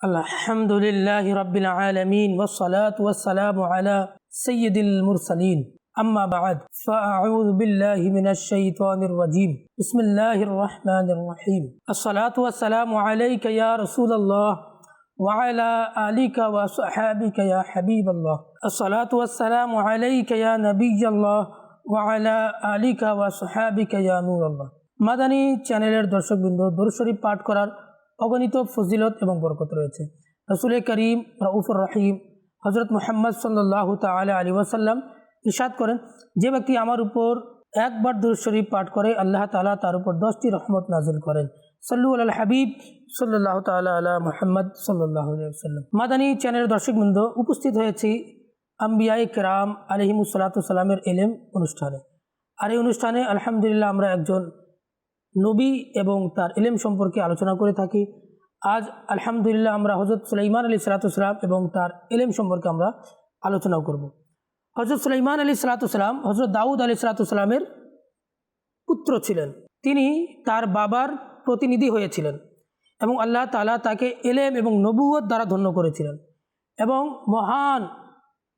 الحمد لله رب العالمين والصلاة والسلام على سيد المرسلين أما بعد فأعوذ بالله من الشيطان الرجيم بسم الله الرحمن الرحيم الصلاة والسلام عليك يا رسول الله وعلى آلك وصحابك يا حبيب الله الصلاة والسلام عليك يا نبي الله وعلى آلك وصحابك يا نور الله মাদানী চ্যানেলের দর্শকবৃন্দ দরুদ পাঠ করার অগণিত ফজিলত এবং বরকত রয়েছে। রসুল করিম, রউফুর রহিম হজরত মোহাম্মদ সাল্লাহ তালা আলী ওয়াসাল্লাম ইরশাদ করেন, যে ব্যক্তি আমার উপর একবার দুরুদ শরীফ পাঠ করে, আল্লাহ তালা তার উপর দশটি রহমত নাজিল করেন। সল্লু আল হাবিব সাল্লাহ তালা আলা মোহাম্মদ সাল্লাহ সাল্লাম মাদানী চ্যানেলের দর্শকবৃন্দ, উপস্থিত হয়েছি আম্বিয়াই কেরাম আলহিমুসাল্লাতামের এলেম অনুষ্ঠানে। আর এই অনুষ্ঠানে আলহামদুলিল্লাহ আমরা একজন নবী এবং তার এলেম সম্পর্কে আলোচনা করে থাকি। আজ আলহামদুলিল্লাহ আমরা হজরত সুলাইমান আলী সালাতাম এবং তার এলেম সম্পর্কে আমরা আলোচনা করব। হজরত সুলাইমান আলী সালাতাম হজরত দাউদ আলী সালাতামের পুত্র ছিলেন। তিনি তার বাবার প্রতিনিধি হয়েছিলেন এবং আল্লাহ তালা তাকে এলেম এবং নবুয়ত দ্বারা ধন্য করেছিলেন এবং মহান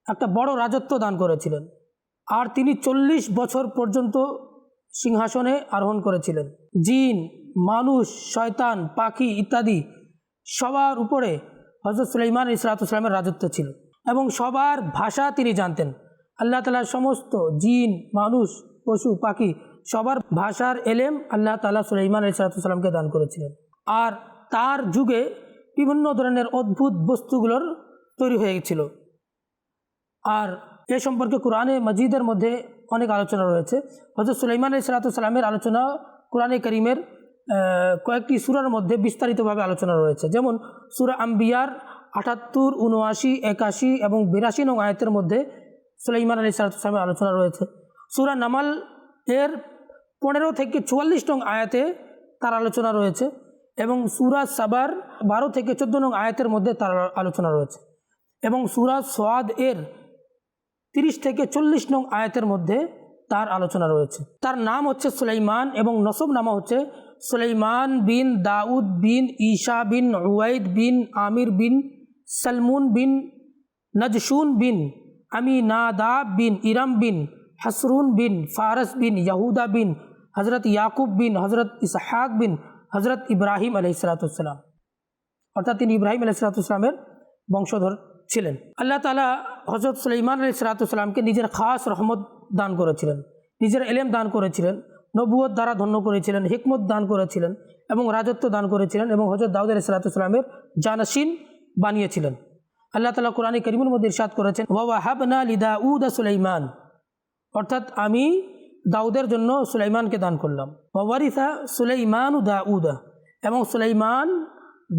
একটা বড় রাজত্ব দান করেছিলেন। আর তিনি চল্লিশ বছর পর্যন্ত সিংহাসনে আরোহণ করেছিলেন। জিন মানুষ, শয়তান, পাখি ইত্যাদি সবার উপরে হজরত সুলাইমান ইসরাতুসলামের রাজত্ব ছিল এবং সবার ভাষা তিনি জানতেন। আল্লাহ তালার সমস্ত জিন, মানুষ, পশু, পাখি সবার ভাষার এলেম আল্লাহ তালা সুলাইমান ইসরাতুসলামকে দান করেছিলেন। আর তার যুগে বিভিন্ন ধরনের অদ্ভুত বস্তুগুলোর তৈরি হয়ে গেছিল। আর এ সম্পর্কে কোরআনে মজিদের মধ্যে অনেক আলোচনা রয়েছে। হজরত সুলাইমান সালাতামের আলোচনা কোরআনে করিমের কয়েকটি সুরার মধ্যে বিস্তারিতভাবে আলোচনা রয়েছে। যেমন, সুরা আম্বিয়ার আটাত্তর উনআশি একাশি এবং বিরাশি নং আয়তের মধ্যে সুলাইমান আলী সালাতামের আলোচনা রয়েছে। সুরা নামাল এর পনেরো থেকে চুয়াল্লিশ নং আয়াতে তার আলোচনা রয়েছে এবং সুরা সাবার বারো থেকে চোদ্দ নং আয়াতের মধ্যে তার আলোচনা রয়েছে এবং সুরা সোয়াদ এর তিরিশ থেকে চল্লিশ নং আয়াতের মধ্যে তার আলোচনা রয়েছে। তার নাম হচ্ছে সুলাইমান এবং নসব নামা হচ্ছে সুলাইমান বিন দাউদ বিন ঈশা বিন উয়াইদ বিন আমির বিন সলমুন বিন নজশুন বিন আমিনাদাব বিন ইরাম বিন হসরুন বিন ফারস বিন ইয়াহুদা বিন হজরত ইয়াকুব বিন হজরত ইসহাক বিন হজরত ইব্রাহিম আলহিসাল্লাম অর্থাৎ তিনি ইব্রাহিম আলহিসাল্লামের বংশধর ছিলেন। আল্লাহ তালা হজরত সুলাইমান আলী সালাতামকে নিজের খাস রহমত দান করেছিলেন, নিজের এলেম দান করেছিলেন। নবুয়ত দ্বারা ধন্য করেছিলেন, হিকমত দান করেছিলেন এবং রাজত্ব দান করেছিলেন এবং হজরত দাউদ আলী সালাতামের জানাসিন বানিয়েছিলেন। আল্লাহ তালা কোরআন করিমের মধ্যে ইরশাদ করেছেন ওয়াহাবনা লিদা উদা সুলাইমান। অর্থাৎ আমি দাউদের জন্য সুলাইমানকে দান করলাম। ওয়ারিসা সুলাইমান উদা উদা এবং সুলাইমান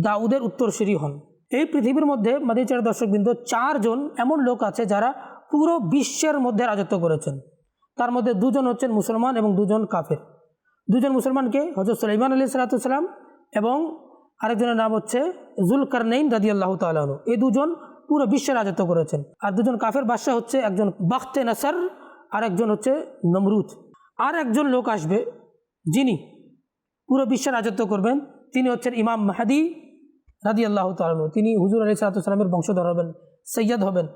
দাউদের উত্তরসূরি হন। এই পৃথিবীর মধ্যে মাদিচার দর্শকবৃন্দ চারজন এমন লোক আছে যারা পুরো বিশ্বের মধ্যে রাজত্ব করেছেন। তার মধ্যে দুজন হচ্ছেন মুসলমান এবং দুজন কাফের। দুজন মুসলমানকে হজরত সুলাইমান আলী সালাতাম এবং আরেকজনের নাম হচ্ছে জুল কারনাইন রাজি আল্লাহ তালু এই দুজন পুরো বিশ্বে রাজত্ব করেছেন। আর দুজন কাফের বাদশাহ হচ্ছে একজন বাখতে নাসার আর একজন হচ্ছে নমরুদ। আর একজন লোক আসবে যিনি পুরো বিশ্বে রাজত্ব করবেন, তিনি হচ্ছেন ইমাম মাহাদি রাদি আল্লাহ তালু তিনি হুজুর আলী সালাতামের বংশধর হবেন, সৈয়দ হবেন,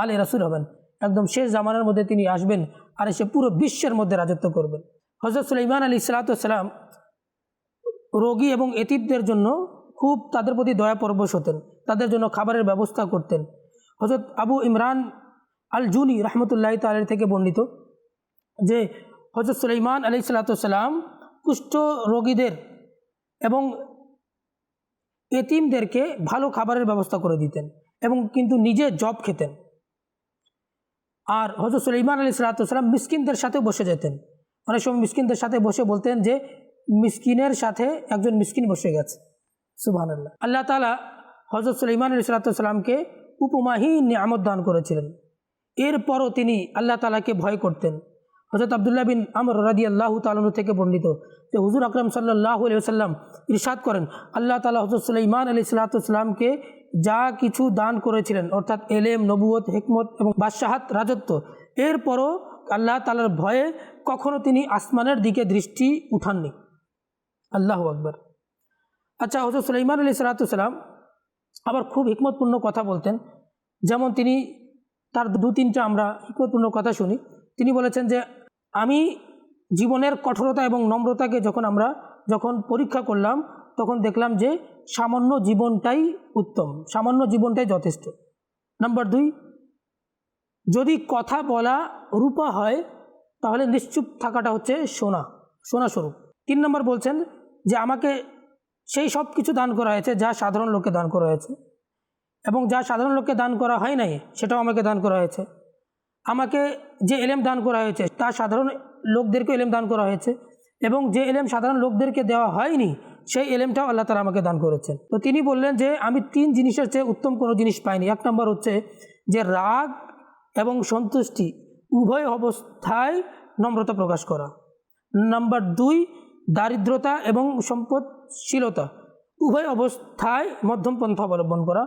আলে রাসুল হবেন। একদম শেষ জামানের মধ্যে তিনি আসবেন আর এসে পুরো বিশ্বের মধ্যে রাজত্ব করবেন। হজরত সুলাইমান আলী সালাতাম রোগী এবং এতিবদের জন্য খুব তাদের প্রতি দয়া পরবশ হতেন, তাদের জন্য খাবারের ব্যবস্থা করতেন। হজরত আবু ইমরান আল জুনি রহমতুল্লাহ তালের থেকে বর্ণিত যে হজরত সুলাইমান আলি সালাতাম কুষ্ঠ রোগীদের এবং এতিমদেরকে ভালো খাবারের ব্যবস্থা করে দিতেন এবং কিন্তু নিজে জব খেতেন। আর হজরত সুলাইমান আলী সালাতাম মিসকিনদের সাথে বসে যেতেন। অনেক সময় মিসকিনদের সাথে বসে বলতেন যে, মিসকিনের সাথে একজন মিসকিন বসে গেছে। সুবাহ আল্লাহ তালা হজরত সুলাইমান আলী সালাতামকে উপমাহীন নিয়ামত দান করেছিলেন। এরপরও তিনি আল্লাহ তালাকে ভয় করতেন। হজরত আবদুল্লাহ বিন আমর রাদি আল্লাহ তালু থেকে বর্ণিত যে, হুজুর আকরম সাল্লাহ আলিয়া সাল্লাম ইরশাদ করেন, আল্লাহ তালা হজরত সুলাইমান আলী সাল্লাতামকে যা কিছু দান করেছিলেন, অর্থাৎ এলেম নবুয়ত হেকমত এবং বাদশাহাত রাজত্ব। এরপরও আল্লাহ তালার ভয়ে কখনো তিনি আসমানের দিকে দৃষ্টি উঠাননি। আল্লাহ আকবর। আচ্ছা হজরত সুলাইমান আলী সালাতাম আবার খুব হিকমতপূর্ণ কথা বলতেন। যেমন তিনি তার দু তিনটা আমরা হিকমতপূর্ণ কথা শুনি। তিনি বলেছেন যে, আমি জীবনের কঠোরতা এবং নম্রতাকে যখন আমরা যখন পরীক্ষা করলাম তখন দেখলাম যে সামান্য জীবনটাই উত্তম, সামান্য জীবনটাই যথেষ্ট। নাম্বার দুই, যদি কথা বলা রূপা হয়, তাহলে নিশ্চুপ থাকাটা হচ্ছে সোনা সোনা স্বরূপ। তিন নম্বর বলছেন যে আমাকে সেই সব কিছু দান করা হয়েছে যা সাধারণ লোককে দান করা হয়েছে। এবং যা সাধারণ লোককে দান করা হয় নাই, সেটাও আমাকে দান করা হয়েছে। আমাকে যে এলেম দান করা হয়েছে, তা সাধারণ লোকদেরকে এলেম দান করা হয়েছে। এবং যে এলেম সাধারণ লোকদেরকে দেওয়া হয়নি সেই এলেমটাও আল্লাহ তালা আমাকে দান করেছেন। তো তিনি বললেন যে, আমি তিন জিনিসের চেয়ে উত্তম কোনো জিনিস পাইনি। এক নম্বর হচ্ছে যে, রাগ এবং সন্তুষ্টি উভয় অবস্থায় নম্রতা প্রকাশ করা। নাম্বার দুই, দারিদ্রতা এবং সম্পদশীলতা উভয় অবস্থায় মধ্যম পন্থা অবলম্বন করা।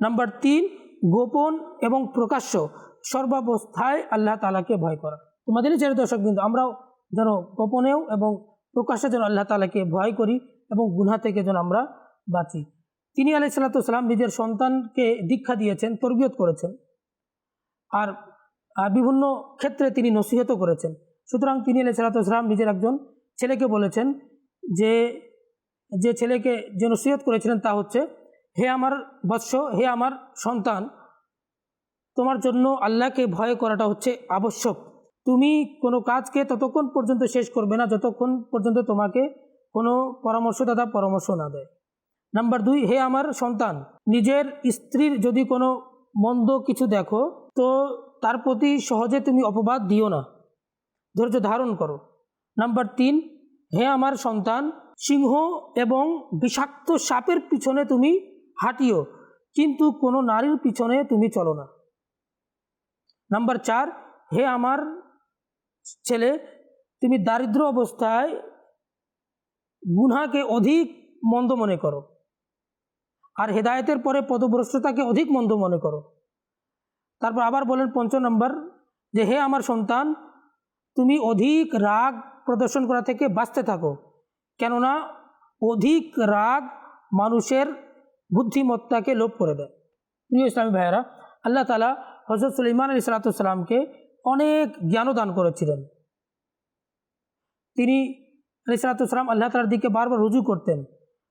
নাম্বার তিন, গোপন এবং প্রকাশ্য সর্বাবস্থায় আল্লাহ তালাকে ভয় করা। তোমাদেরই ছেড়ে দর্শক কিন্তু আমরাও যেন গোপনেও এবং প্রকাশ্যে যেন আল্লাহ তালাকে ভয় করি এবং গুনা থেকে যেন আমরা বাঁচি। তিনি আলাই সাল্লাতাম নিজের সন্তানকে দীক্ষা দিয়েছেন, তরবিয়ত করেছেন। আর বিভিন্ন ক্ষেত্রে তিনি নসিহত করেছেন। সুতরাং তিনি আলাই সাল্লাতাম নিজের একজন ছেলেকে বলেছেন যে যে ছেলেকে যে নসিহত করেছিলেন তা হচ্ছে, হে আমার বৎস, হে আমার সন্তান, তোমার জন্য আল্লাহকে ভয় করাটা হচ্ছে আবশ্যক। তুমি কোনো কাজকে ততক্ষণ পর্যন্ত শেষ করবে না, যতক্ষণ পর্যন্ত তোমাকে কোনো পরামর্শদাতা পরামর্শ না দেয়। নাম্বার দুই, হে আমার সন্তান, নিজের স্ত্রীর যদি কোনো মন্দ কিছু দেখো, তো তার প্রতি সহজে তুমি অপবাদ দিও না। ধৈর্য ধারণ করো। নাম্বার তিন, হে আমার সন্তান, সিংহ এবং বিষাক্ত সাপের পিছনে তুমি হাঁটিও, কিন্তু কোনো নারীর পিছনে তুমি চলো না। নাম্বার চার, হে আমার ছেলে, তুমি দারিদ্র অবস্থায় গুনাকে অধিক মন্দ মনে করো। আর হেদায়েতের পরে পদভ্রষ্টতাকে অধিক মন্দ মনে করো। তারপর আবার বলেন পঞ্চ নম্বর, যে হে আমার সন্তান, তুমি অধিক রাগ প্রদর্শন করা থেকে বাঁচতে থাকো। কেননা অধিক রাগ মানুষের বুদ্ধিমত্তাকে লোপ করে দেয়। প্রিয় ইসলামী ভাইয়েরা, আল্লাহ তালা হজরত সুলাইমান আলী সালাতামকে অনেক জ্ঞানও দান করেছিলেন। তিনি আলী সালাতাম আল্লাহ তালার দিকে বারবার রুজু করতেন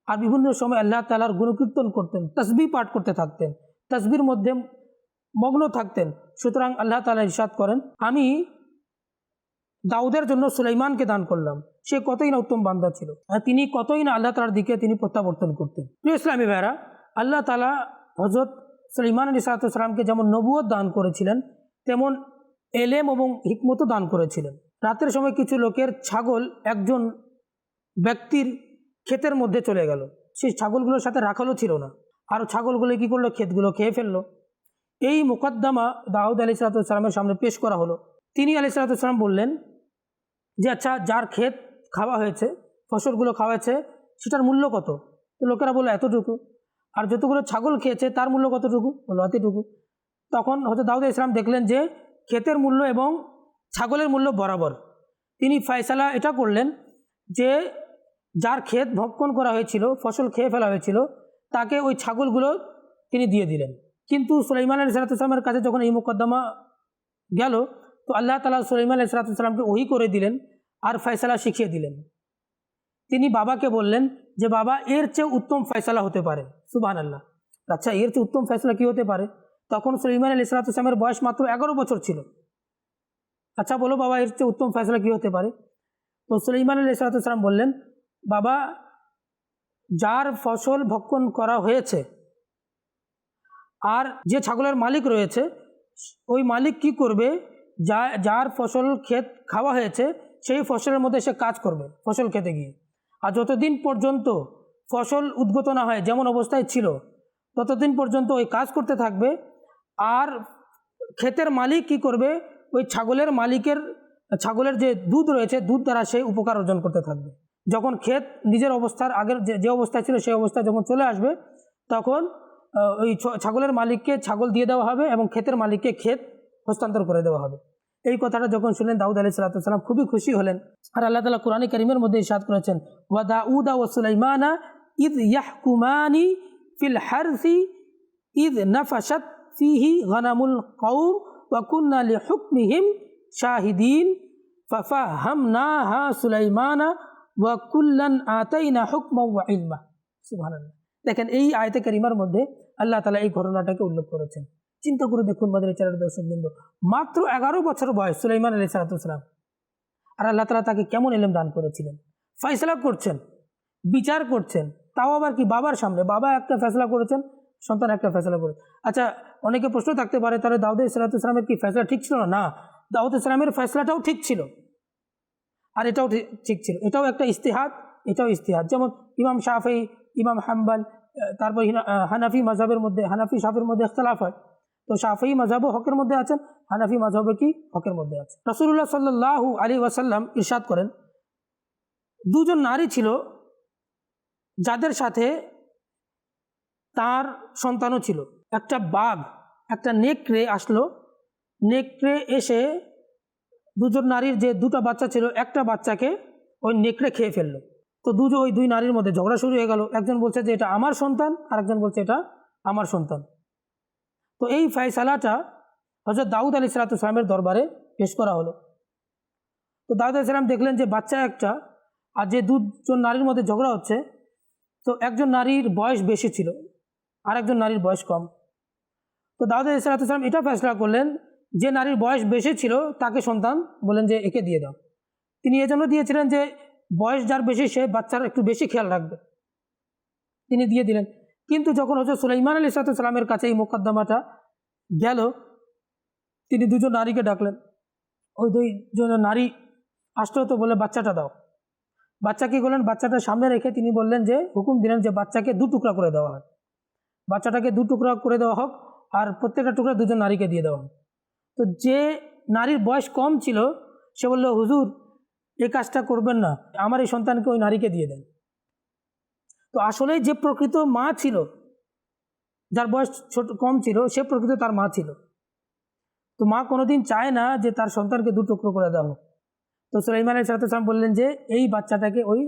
আর বিভিন্ন সময় আল্লাহ তালার গুণকীর্তন করতেন তসবি পাঠ করতে থাকতেন তসবির মধ্যে মগ্ন থাকতেন। সুতরাং আল্লাহ তালা ইরশাদ করেন, আমি দাউদের জন্য সুলাইমানকে দান করলাম। সে কতই না উত্তম বান্দা ছিল। আর তিনি কতই না আল্লাহ তালার দিকে তিনি প্রত্যাবর্তন করতেন। প্রিয় ইসলামী ভাইরা আল্লাহ তালা হজরত সুলাইমান আলী সালাতামকে যেমন নবুয়ত দান করেছিলেন, তেমন এলেম এবং হিকমতও দান করেছিলেন। রাতের সময় কিছু লোকের ছাগল একজন ব্যক্তির ক্ষেতের মধ্যে চলে গেল। সেই ছাগলগুলোর সাথে রাখালও ছিল না। আর ছাগলগুলো কী করল? ক্ষেতগুলো খেয়ে ফেলল। এই মোকদ্দমা দাউদ আলি সালাতামের সামনে পেশ করা হলো। তিনি আলি সালাতাম বললেন যে আচ্ছা যার ক্ষেত খাওয়া হয়েছে, ফসলগুলো খাওয়া সেটার মূল্য কত? তো লোকেরা বলল, এতটুকু। আর যতগুলো ছাগল খেয়েছে, তার মূল্য কতটুকু? বলল, এতটুকু। তখন হয়তো দাউদ ইসলাম দেখলেন যে, ক্ষেতের মূল্য এবং ছাগলের মূল্য বরাবর। তিনি ফয়সালা এটা করলেন যে যার ক্ষেত ভক্ষণ করা হয়েছিল, ফসল খেয়ে ফেলা হয়েছিল, তাকে ওই ছাগলগুলো তিনি দিয়ে দিলেন। কিন্তু সুলাইমান আলী সালাতামের কাছে যখন এই মোকদ্দমা গেল, তো আল্লাহ তালা সুলাইমান আলী সালাতামকে ওহি করে দিলেন আর ফয়সালা শিখিয়ে দিলেন। তিনি বাবাকে বললেন যে, বাবা, এর চেয়ে উত্তম ফয়সালা হতে পারে। সুবাহান আল্লাহ আচ্ছা এর চেয়ে উত্তম ফয়সলা কী হতে পারে? তখন সুলাইমান আলী সালাতামের বয়স মাত্র এগারো বছর ছিল। আচ্ছা বলো বাবা, এর চেয়ে উত্তম ফয়সলা কী হতে পারে? তো সুলাইমান আলী সালাতাম বললেন বাবা, যার ফসল ভক্ষণ করা হয়েছে, আর যে ছাগলের মালিক রয়েছে, ওই মালিক কি করবে? যা, যার ফসল ক্ষেত খাওয়া হয়েছে, সেই ফসলের মধ্যে সে কাজ করবে, ফসল খেতে গিয়ে। আর যতদিন পর্যন্ত ফসল উদ্গত না হয়, যেমন অবস্থায় ছিল, ততদিন পর্যন্ত ওই কাজ করতে থাকবে। আর ক্ষেতের মালিক কি করবে? ওই ছাগলের মালিকের, ছাগলের যে দুধ রয়েছে, দুধ দ্বারা সেই উপকার অর্জন করতে থাকবে। যখন ক্ষেত নিজের অবস্থার আগের যে অবস্থায় ছিল সেই অবস্থায় যখন চলে আসবে, তখন ওই ছাগলের মালিককে ছাগল দিয়ে দেওয়া হবে এবং ক্ষেতের মালিককে ক্ষেত হস্তান্তর করে দেওয়া হবে। এই কথাটা যখন শুনলেন, দাউদ আলি সাল্লাম খুবই খুশি হলেন। আর আল্লাহ তালা কোরআন করিমের মধ্যে ইসাদ করেছেন, ওয়া দাউদা ও সুলাইমানা ইদ ইয়াহকুমানি ফিল হারসি ইদ নাফাসাত ফিহি গনামুল কৌম ওয়াকুন্না লি হুকমিহিম শাহিদিন ফাফা হাম না হা সুলাইমানা সুবহানাল্লাহ। দেখেন, এই আয়তে কারিমার মধ্যে আল্লাহ তালা এই ঘটনাটাকে উল্লেখ করেছেন। চিন্তা করে দেখুন মাদের দর্শক বিন্দু মাত্র এগারো বছর বয়স সুলাইমান আলী সালাতাম আর আল্লাহ তালা তাকে কেমন এলেম দান করেছিলেন? ফয়সলা করছেন, বিচার করছেন, তাও আবার কি বাবার সামনে? বাবা একটা ফেসলা করেছেন, সন্তান একটা ফেসলা করে আচ্ছা অনেকে প্রশ্ন থাকতে পারে, তাহলে দাউদ ইসলাতামের কি ফেসলা ঠিক ছিল না? না দাউদ ইসলামের ফেসলাটাও ঠিক ছিল। আর এটাও ঠিক- ছিল। এটাও একটা ইস্তেহাদ, এটাও ইস্তেহাদ। যেমন ইমাম শাফি, ইমাম হাম্বাল তারপর হানাফি মাঝাবের মধ্যে, হানাফি শাফির মধ্যে ইখতলাফ হয়। তো শাফি মাঝাবও হকের মধ্যে আছেন, হানাফি মাঝাবে কি হকের মধ্যে আছে। রসুল্লাহ সাল্লাহ আলী ওয়াসাল্লাম ইরশাদ করেন, দুজন নারী ছিল যাদের সাথে তার সন্তানও ছিল। একটা বাঘ, একটা নেকড়ে আসলো, নেকড়ে এসে দুজন নারীর যে দুটো বাচ্চা ছিল, একটা বাচ্চাকে ওই নেকড়ে খেয়ে ফেলল। তো দুজন ওই দুই নারীর মধ্যে ঝগড়া শুরু হয়ে গেল। একজন বলছে যে, এটা আমার সন্তান। আর একজন বলছে, এটা আমার সন্তান। তো এই ফয়সালাটা হজরত দাউদ আলী সালাতামের দরবারে পেশ করা হলো। তো দাউদ আলি সালাম দেখলেন যে, বাচ্চা একটা আর যে দুজন নারীর মধ্যে ঝগড়া হচ্ছে, তো একজন নারীর বয়স বেশি ছিল আর একজন নারীর বয়স কম। তো দাউদ আলি সালাতাম এটা ফেসলা করলেন যে নারীর বয়স বেশি ছিল তাকে সন্তান বলেন যে একে দিয়ে দাও। তিনি এজন্য দিয়েছিলেন যে বয়স যার বেশি, সে বাচ্চার একটু বেশি খেয়াল রাখবে। তিনি দিয়ে দিলেন। কিন্তু যখন হচ্ছে সুলাইমান আলী সালামের কাছে এই মোকদ্দমাটা গেল, তিনি দুজন নারীকে ডাকলেন। ওই দুইজন নারী আসলো তো বলে, বাচ্চাটা দাও। বাচ্চা কি করলেন বাচ্চাটা সামনে রেখে, তিনি বললেন যে, হুকুম দিলেন যে বাচ্চাকে দু টুকরা করে দেওয়া হয়। বাচ্চাটাকে দু টুকরা করে দেওয়া হোক, আর প্রত্যেকটা টুকরা দুজন নারীকে দিয়ে দেওয়া হোক। তো যে নারীর বয়স কম ছিল, সে বলল, হুজুর এই কাজটা করবেন না, আমার এই সন্তানকে ওই নারীকে দিয়ে দেন। তো আসলে যে প্রকৃত মা ছিল, যার বয়স ছোট, কম ছিল, সে প্রকৃত তার মা ছিল। তো মা কোনোদিন চায় না যে তার সন্তানকে দু টুকরো করে দেওয়া হোক। তো সুলাইমান আলী সালাম বললেন যে, এই বাচ্চাটাকে ওই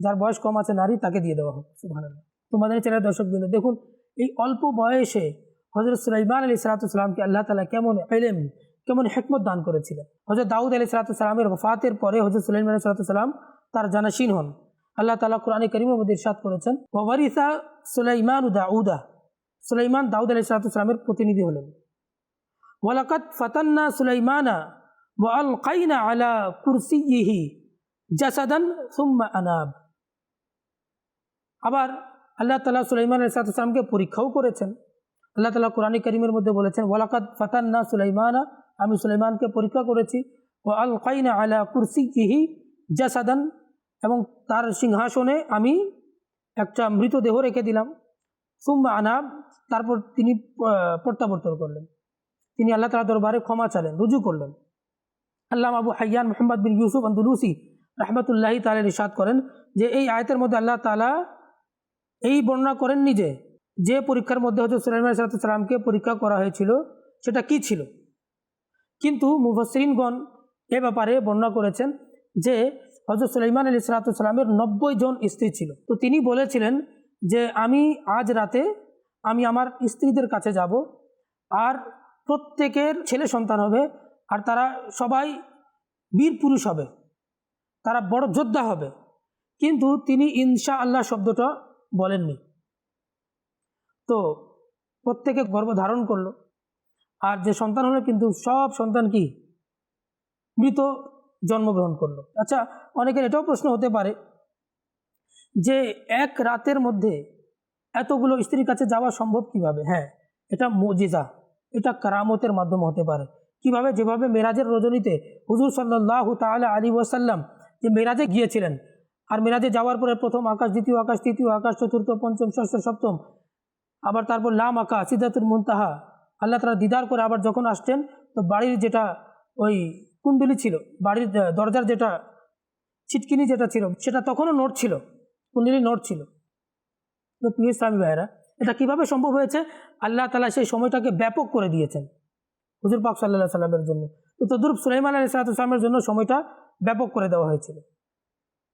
যার বয়স কম আছে নারী তাকে দিয়ে দেওয়া হোক, সুবহানাল্লাহ। তোমাদের দর্শক বিন্দু দেখুন, এই অল্প বয়সে হজরত সুলাইমান আলী সালাতামকে আল্লাহ তালা কেমন এলেম কেমন হেকমত দান করেছিলেন? হজরত দাউদ আলী সালাতামের ওফাতের পরে হজরত সুলাইমান আলী সালাতাম তার জানাসীন হন। আল্লাহ তালা কোরআনে করিমের মধ্যে ইরশাদ করেছেন, ওয়ারিসা সুলাইমান দাউদা সুলাইমান দাউদ আলী সালাতামের প্রতিনিধি হলেন। ওয়ালাকাত ফাতান্না সুলাইমানা ওয়ালকাইনা আলা কুরসিহি জাসাদান সুম্মা আনাব আবার আল্লাহ তালা সুলাইমান আলাইসালামকে পরীক্ষাও করেছেন। আল্লাহ তালা কোরআন করিমের মধ্যে বলেছেন ওয়ালাকাত ফাতান্না সুলাইমানা আমি সুলাইমানকে পরীক্ষা করেছি ও আল কাইনা আলা কুরসিহি জাসাদান এবং তার সিংহাসনে আমি একটা মৃতদেহ রেখে দিলাম। সুম্মা আনাব, তারপর তিনি প্রত্যাবর্তন করলেন। তিনি আল্লাহ তালা দরবারে ক্ষমা চালেন রুজু করলেন। Allah Abu Hayyan Muhammad bin Yusuf Andalusi রহমতুল্লাহি তালের ইসাদ করেন যে, এই আয়তের মধ্যে আল্লাহ তালা এই বর্ণনা করেননি যে যে পরীক্ষার মধ্যে হচ্ছে সুলাইমান সালাতামকে পরীক্ষা করা হয়েছিল, সেটা কি ছিল? কিন্তু মুফসরিনগণ এ ব্যাপারে বর্ণনা করেছেন যে হজরত সুলাইমান আলী সালাতামের নব্বই জন স্ত্রী ছিল। তো তিনি বলেছিলেন যে, আমি আজ রাতে আমি আমার স্ত্রীদের কাছে যাব, আর প্রত্যেকের ছেলে সন্তান হবে, আর তারা সবাই বীর পুরুষ হবে, তারা বড় যোদ্ধা হবে। কিন্তু তিনি ইনশা আল্লাহ শব্দটা বলেননি। তো প্রত্যেকে গর্ভ ধারণ করল। আর যে সন্তান হলো কিন্তু সব সন্তান কি? মৃত জন্মগ্রহণ করল। আচ্ছা অনেকের এটাও প্রশ্ন হতে পারে যে এক রাতের মধ্যে এতগুলো স্ত্রীর কাছে যাওয়া সম্ভব কীভাবে? হ্যাঁ এটা মজিজা, এটা কারামতের মাধ্যমে হতে পারে। কীভাবে? যেভাবে মেরাজের রজনীতে হুজুর সাল্লাহ তাআলা আলী ওয়াসাল্লাম যে মেরাজে গিয়েছিলেন, আর মেরাজে যাওয়ার পরে প্রথম আকাশ, দ্বিতীয় আকাশ, তৃতীয় আকাশ, চতুর্থ, পঞ্চম, ষষ্ঠ, সপ্তম আবার তারপর লাম আকাশ সিদ্ধাতুল মুনতাহা। আল্লাহ তারা দিদার করে আবার যখন আসছেন, তো বাড়ির যেটা ওই কুণ্ডলি ছিল, বাড়ির দরজার যেটা ছিটকিনি যেটা ছিল, সেটা তখনও নোট ছিল, কুণ্ডলি নোট ছিল। তো প্রিয় ইসলামী ভাইয়েরা, এটা কীভাবে সম্ভব হয়েছে? আল্লাহ তালা সেই সময়টাকে ব্যাপক করে দিয়েছেন, হুজুর পাক সাল্লাহ সাল্লামের জন্য। তো তদুরুপ সুলাইমান আলী সালাতামের জন্য সময়টা ব্যাপক করে দেওয়া হয়েছিল।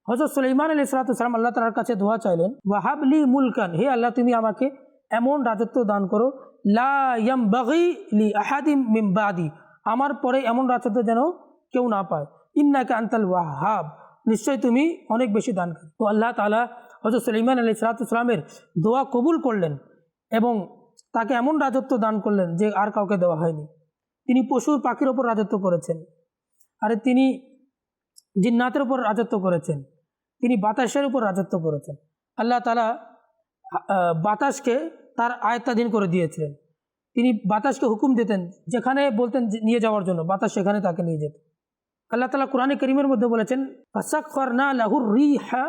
হজরত সুলাইমান আলী সালাতাম আল্লাহ তালার কাছে দোয়া চাইলেন ওয়াহাবলি মুলকান হে আল্লাহ, তুমি আমাকে এমন রাজত্ব দান করো, লা ইয়াম বাগি লি আহাদিম মিম বাদি। আমার পরে এমন রাজত্ব যেন কেউ না পায়। ইন্নাকে আন্তাল ওয়াহাব। নিশ্চয় তুমি অনেক বেশি দান করো তো আল্লাহ তালা হজরত সলিমান আলী সালাতামের দোয়া কবুল করলেন এবং তাকে এমন রাজত্ব দান করলেন যে আর কাউকে দেওয়া হয়নি। তিনি পশুর পাখির ওপর রাজত্ব করেছেন। আর তিনি জিন্নাতের উপর রাজত্ব করেছেন। তিনি বাতাসের উপর রাজত্ব করেছেন। আল্লাহ তালা বাতাসকে তার আয়ত্তাধীন করে দিয়েছিলেন। তিনি বাতাসকে হুকুম দিতেন, যেখানে বলতেন নিয়ে যাওয়ার জন্য, বাতাস সেখানে তাকে নিয়ে যেত। আল্লাহ তালা কোরআনে করিমের মধ্যে বলেছেন ফাসাখরনা লাহুর রি রিহা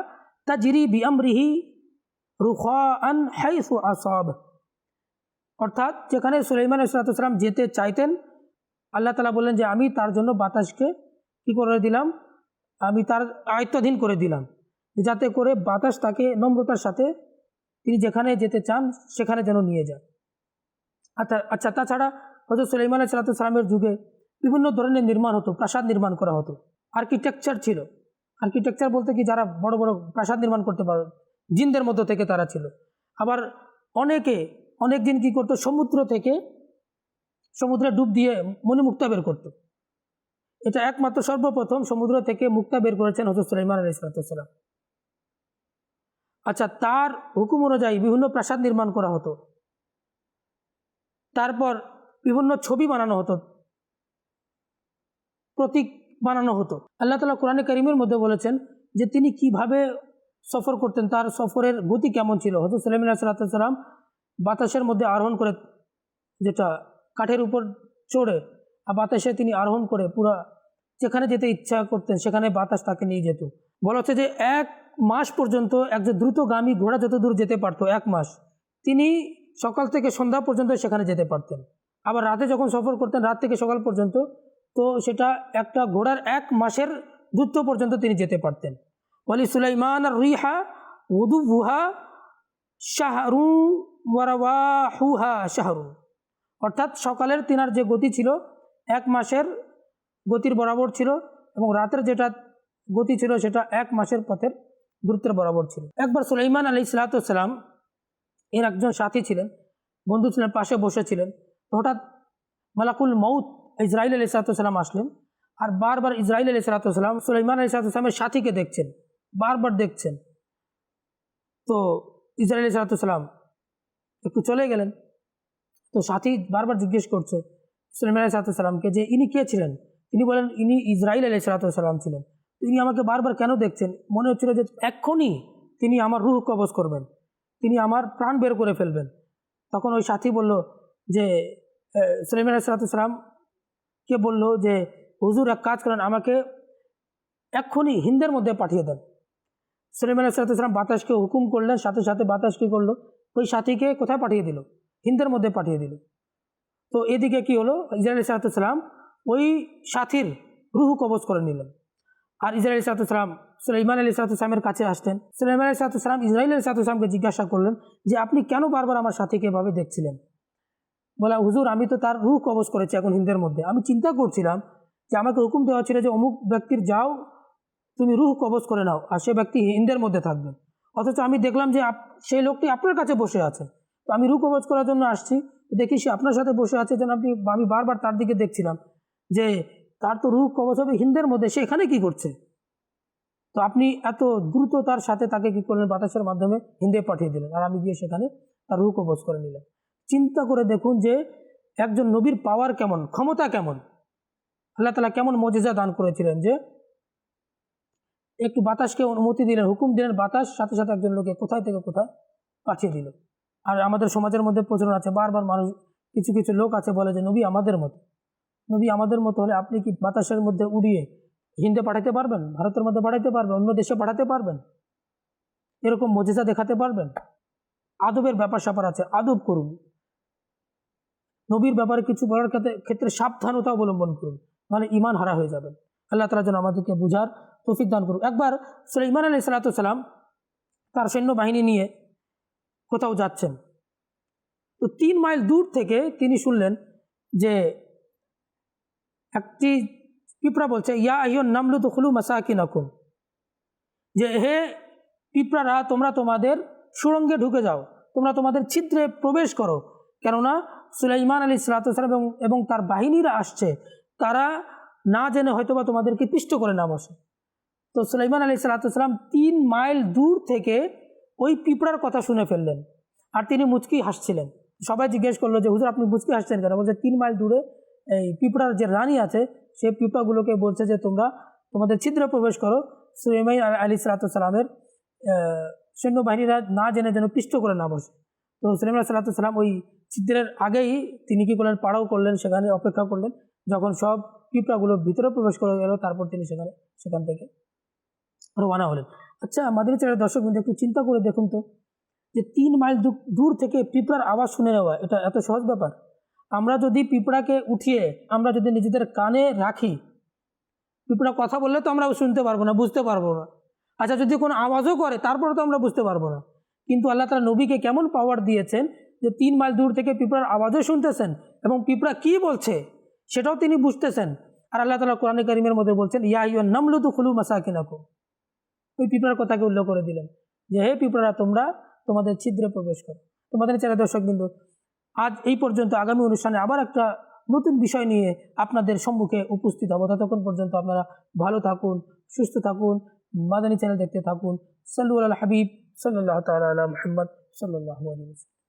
তাজরি বিআমরিহি রুখাআন হাইসু আসাব অর্থাৎ যেখানে সুলাইমান ইসলাতাম যেতে চাইতেন, আল্লাহ তালা বললেন যে, আমি তার জন্য বাতাসকে কী করে দিলাম? আমি তার আয়ত্তাধীন করে দিলাম, যাতে করে বাতাস তাকে নম্রতার সাথে তিনি যেখানে যেতে চান, সেখানে যেন নিয়ে যান। আচ্ছা আচ্ছা তাছাড়া হজরত সুলাইমান সালাতামের যুগে বিভিন্ন ধরনের নির্মাণ হতো, প্রাসাদ নির্মাণ করা হতো। আর্কিটেকচার ছিল। আর্কিটেকচার বলতে কি যারা বড় বড় প্রাসাদ নির্মাণ করতে পারে, জিনদের মধ্য থেকে তারা ছিল। আবার অনেকে, অনেক দিন কী করতো, সমুদ্র থেকে সমুদ্রে ডুব দিয়ে মনে মুক্তা বের করতো। এটা একমাত্র সর্বপ্রথম সমুদ্র থেকে মুক্তা বের করেছেন হজরত সুলাইমান আলী সালাতাম আচ্ছা তার হুকুম অনুযায়ী বিভিন্ন প্রাসাদ নির্মাণ করা হতো। তারপর বিভিন্ন ছবি বানানো হতো। প্রতীক বানানো হতো। আল্লাহ তালা কোরআনে করিমের মধ্যে বলেছেন যে তিনি কীভাবে সফর করতেন, তার সফরের গতি কেমন ছিল? হজরত সালামিন সাল্লাম বাতাসের মধ্যে আরোহণ করে যেটা কাঠের উপর চড়ে, আর বাতাসে তিনি আরোহণ করে পুরা যেখানে যেতে ইচ্ছা করতেন সেখানে বাতাস তাকে নিয়ে যেত। বলা হচ্ছে যে এক মাস পর্যন্ত একজন দ্রুতগামী ঘোড়া যত দূর যেতে পারতো, এক মাস, তিনি সকাল থেকে সন্ধ্যা পর্যন্ত সেখানে যেতে পারতেন। আবার রাতে যখন সফর করতেন, রাত থেকে সকাল পর্যন্ত, তো সেটা একটা ঘোড়ার এক মাসের দূরত্ব পর্যন্ত তিনি যেতে পারতেন। ওয়ালি সুলাইমান আর রিহা উদু বুহা শাহরু ওয়ারাওয়াহুহা শাহরু। অর্থাৎ সকালের তিনার যে গতি ছিল, এক মাসের গতির বরাবর ছিল এবং রাতের যেটা গতি ছিল সেটা এক মাসের পথের দূরত্বের বরাবর ছিল। একবার সুলাইমান আলী সালাতাম এর একজন সাথী ছিলেন, বন্ধু ছিলেন, পাশে বসেছিলেন। হঠাৎ মালাকুল মৌত ইসরাইল আলী সালাতাম আসলেন আর বারবার ইসরাইল আলী সালাতাম সুলাইমান আলী সালাতামের সাথীকে দেখছেন, বারবার দেখছেন। তো ইসরাইল আলী সালাতাম একটু চলে গেলেন। তো সাথী বারবার জিজ্ঞেস করছে সুলাইমান আলী সালাতামকে যে ইনি কে ছিলেন? তিনি বলেন, ইনি ইসরাইল আলী সালাতাম ছিলেন। তো ইনি আমাকে বারবার কেন দেখছেন? মনে হচ্ছিল যে এক্ষুনি তিনি আমার রুহ কবজ করবেন। তিনি আমার প্রাণ বের করে ফেলবেন। তখন ওই সাথী বলল যে সুলাইমান কে বলল যে, হুজুর, এক কাজ করেন, আমাকে এক্ষুনি হিন্দের মধ্যে পাঠিয়ে দেন। সুলাইমান সালাতাম বাতাসকে হুকুম করলেন, সাথে সাথে বাতাস কী করল? ওই সাথীকে কোথায় পাঠিয়ে দিল? হিন্দের মধ্যে পাঠিয়ে দিল। তো এদিকে কি হলো? ইসরায়েল সালাতাম ওই সাথীর রুহু কবজ করে নিলেন। আর ইসরায়েল সালাতাম সুলাইমান আলী সালাতামের কাছে আসতেন। সুলাইমান আলী সালাতাম ইসরায়েল আলী সালাতামকে জিজ্ঞাসা করলেন যে, আপনি কেন বারবার আমার সাথীকে এভাবে দেখছিলেন? বলা, হুজুর, আমি তো তার রুহ কবজ করেছি এখন হিন্দের মধ্যে। আমি চিন্তা করছিলাম যে, আমাকে হুকুম দেওয়া ছিল যে, অমুক ব্যক্তির যাও, তুমি রুহ কবজ করে নাও, আর সে ব্যক্তি হিন্দের মধ্যে থাকবে। অথচ আমি দেখলাম যে সেই লোকটি আপনার কাছে বসে আছে। তো আমি রুহ কবজ করার জন্য আসছি। দেখি সে আপনার সাথে বসে আছে। যেন আপনি, আমি বারবার তার দিকে দেখছিলাম যে তার তো রুহ কবচ হবে হিন্দের মধ্যে, সে এখানে কি করছে? তো আপনি এত দ্রুত তার সাথে তাকে কি করলেন? বাতাসের মাধ্যমে হিন্দে পাঠিয়ে দিলেন। আর আমি গিয়ে সেখানে তার রুহ কবচ করে নিলাম। চিন্তা করে দেখুন যে একজন নবীর পাওয়ার কেমন, ক্ষমতা কেমন। আল্লাহ তালা কেমন মজেজা দান করেছিলেন যে, একটু বাতাসকে অনুমতি দিলেন, হুকুম দিলেন, বাতাস, সাথে সাথে একজন লোকে কোথায় থেকে কোথায় পাঠিয়ে দিল। আর আমাদের সমাজের মধ্যে প্রচলন আছে, বারবার মানুষ, কিছু কিছু লোক আছে বলে যে, নবী আমাদের মতো। নবী আমাদের মতো হলে আপনি কি বাতাসের মধ্যে উড়িয়ে হিন্দে পাঠাতে পারবেন? ভারতের মধ্যে পাঠাতে পারবেন? অন্য দেশে পাঠাতে পারবেন? এরকম মজেজা দেখাতে পারবেন? আদবের ব্যাপার স্যাপার আছে, আদব করুন। নবীর ব্যাপারে কিছু বলার ক্ষেত্রে ক্ষেত্রে সাবধানতা অবলম্বন করুন মানে ইমান হারা হয়ে যাবেন। আল্লাহ তালা যেন আমাদেরকে বুঝার তৌফিক দান করুন। একবার সুলাইমান আলী সালাতাম তার সৈন্যবাহিনী নিয়ে কোথাও যাচ্ছেন। তো তিন মাইল দূর থেকে তিনি শুনলেন যে একটি পিঁপড়া বলছে, ইয়া আহিয়ন নামলু তো খুলু মাসাকি নকুম যে, হে পিঁপড়ারা, তোমরা তোমাদের সুরঙ্গে ঢুকে যাও, তোমরা তোমাদের ছিদ্রে প্রবেশ করো। কেননা সুলাইমান আলী সালাতাম এবং এবং তার বাহিনীরা আসছে, তারা না জেনে হয়তোবা তোমাদেরকে পিষ্ট করে নাম বসে তো সুলাইমান আলী সালাতাম তিন মাইল দূর থেকে ওই পিঁপড়ার কথা শুনে ফেললেন। আর তিনি মুচকি হাসছিলেন। সবাই জিজ্ঞেস করল যে, হুজুর, আপনি মুচকি হাসছেন কেন? বলছে, তিন মাইল দূরে এই পিঁপড়ার যে রানী আছে সে পিঁপড়াগুলোকে বলছে যে, তোমরা তোমাদের ছিদ্রে প্রবেশ করো। সুলাইমান আলী সালাতামের সৈন্যবাহিনীরা না জেনে যেন পিষ্ট করে না বসে। তো সুলাইমান সাল্লাম ওই ছিদ্রের আগেই তিনি কী করলেন? পাড়াও করলেন, সেখানে অপেক্ষা করলেন। যখন সব পিঁপড়াগুলো ভিতরে প্রবেশ করে গেল তারপর তিনি সেখানে, সেখান থেকে রওনা হলেন। আচ্ছা আমাদের চ্যানেলের দর্শক কিন্তু একটু চিন্তা করে দেখুন তো, যে তিন মাইল দূর থেকে পিঁপড়ার আওয়াজ শুনে নেওয়া, এটা এত সহজ ব্যাপার? আমরা যদি পিঁপড়াকে উঠিয়ে আমরা যদি নিজেদের কানে রাখি, পিঁপড়া কথা বললে তো আমরা শুনতে পারব না, বুঝতে পারব না। আচ্ছা যদি কোনো আওয়াজও করে, তারপরে তো আমরা বুঝতে পারব না। কিন্তু আল্লাহ তালা নবীকে কেমন পাওয়ার দিয়েছেন যে তিন মাইল দূর থেকে পিঁপড়ার আওয়াজও শুনতেছেন এবং পিঁপড়া কি বলছে সেটাও তিনি বুঝতেছেন। আর আল্লাহ তালা কোরআন করিমের মধ্যে বলছেন, ইয়া ইয়া নামলু তো খুলু মাসাকিনাকু ওই পিঁপড়ার কথাকে উল্লেখ করে দিলেন যে, হে পিঁপড়ারা, তোমরা তোমাদের ছিদ্রে প্রবেশ করো। তোমাদের চ্যানেল দর্শক বিন্দু আজ এই পর্যন্ত আগামী অনুষ্ঠানে আবার একটা নতুন বিষয় নিয়ে আপনাদের সম্মুখে উপস্থিত হব। ততক্ষণ পর্যন্ত আপনারা ভালো থাকুন, সুস্থ থাকুন, মাদানী চ্যানেল দেখতে থাকুন। সাল্লু আল হাবিব সাল্লাহ তালা আলা মোহাম্মদ সাল্লাহ আলী